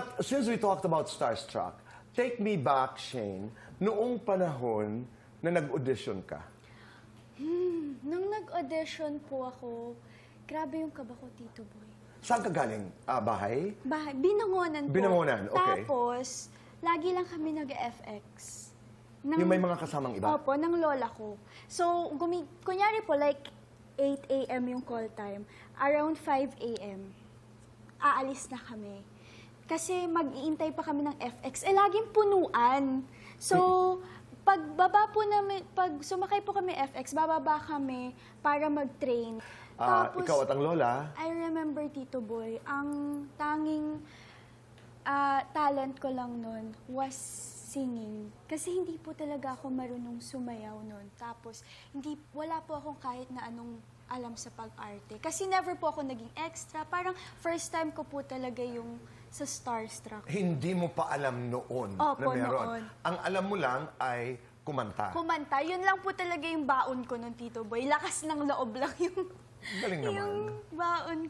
But since we talked about Starstruck, take me back, Shane, noong panahon na nag-audition ka. Nung nag-audition po ako, grabe yung kaba ko, Tito Boy. Saan ka galing? Ah, bahay? Bahay, binangonan po. Binangonan, okay. Tapos, lagi lang kami nag-FX. Ng- Yung may mga kasamang iba? Opo, ng lola ko. So, gumi kunyari po, like, 8 a.m. yung call time. Around 5 a.m., aalis na kami. Kasi mag-iintay pa kami ng FX. Eh, laging punuan. So, pagbaba po namin, pag sumakay po kami FX, bababa kami para mag-train. Ah, ikaw at ang lola, I remember, Tito Boy, ang tanging talent ko lang nun was singing. Kasi hindi po talaga ako marunong sumayaw nun. Tapos, hindi, wala po akong kahit na anong alam sa pag-arte. Kasi never po ako naging extra. Parang first time ko po talaga yung sa Starstruck. hindi mo pa alam noon Opo, na meron. noon. Ang alam mo lang ay kumanta. Kumanta, yun lang po talaga yung baon ko nun, Tito Boy. Lakas ng loob lang yung, Galing naman. yung baon